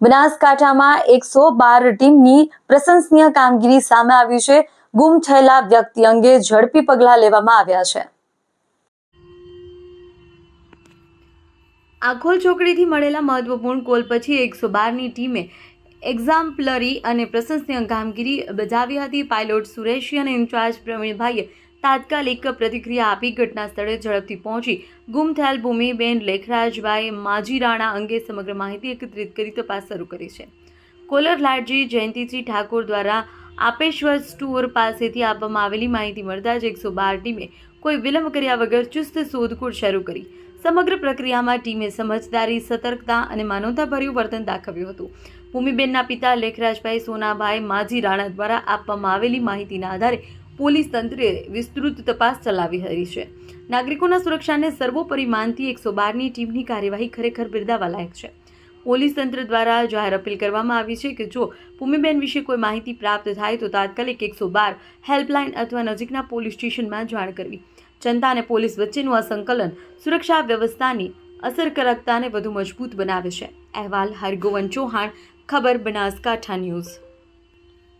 બનાસકાંઠામાં એકસો બાર ટીમની પ્રશંસનીય કામગીરી સામે આવી છે. ગુમ થયેલા વ્યક્તિ અંગે ઝડપી પગલાં લેવામાં આવ્યા છે. આખોલ ચોકડીથી મળેલા મહત્વપૂર્ણ કોલ પછી એકસો બારની ટીમે એક્ઝામ્પલરી અને પ્રશંસનીય કામગીરી બજાવી હતી. પાયલોટ સુરેશી અને ઇન્ચાર્જ પ્રવીણભાઈએ તાત્કાલિક પ્રતિક્રિયા આપી ઘટના સ્થળે ઝડપથી પહોંચી. ગુમ થયેલ ભૂમિબેન લેખરાજભાઈ માજીરાણા અંગે સમગ્ર માહિતી એકત્રિત કરી તપાસ શરૂ કરી છે. કોલર લાડજી જયંતિસિંહ ઠાકોર દ્વારા આપેશ્વર સ્ટોર પાસેથી આપવામાં આવેલી માહિતી મળતા જ એકસો બાર ટીમે કોઈ વિલંબ કર્યા વગર ચુસ્ત શોધખોળ શરૂ કરી. સમગ્ર પ્રક્રિયામાં ટીમે સમજદારી, સતર્કતા અને માનવતાભર્યું વર્તન દાખવ્યું હતું. ભૂમિબેનના પિતા લેખરાજભાઈ સોનાભાઈ માજી રાણા દ્વારા આપવામાં આવેલી માહિતીના આધારે પોલીસ તંત્રે વિસ્તૃત તપાસ ચલાવી રહી છે. નાગરિકોના સુરક્ષાને સર્વોપરી માનતી એકસો બારની ટીમની કાર્યવાહી ખરેખર બિરદાવા લાયક છે. પોલીસ તંત્ર દ્વારા જાહેર અપીલ કરવામાં આવી છે કે જો ભૂમિબેન વિશે કોઈ માહિતી પ્રાપ્ત થાય તો તાત્કાલિક એકસો બાર હેલ્પલાઇન અથવા નજીકના પોલીસ સ્ટેશનમાં જાણ કરવી. જનતા અને પોલીસ વચ્ચેનું આ સંકલન સુરક્ષા વ્યવસ્થાની અસરકારકતાને વધુ મજબૂત બનાવે છે. અહેવાલ હરગોવન ચૌહાણ, ખબર બનાસકાંઠા ન્યૂઝ.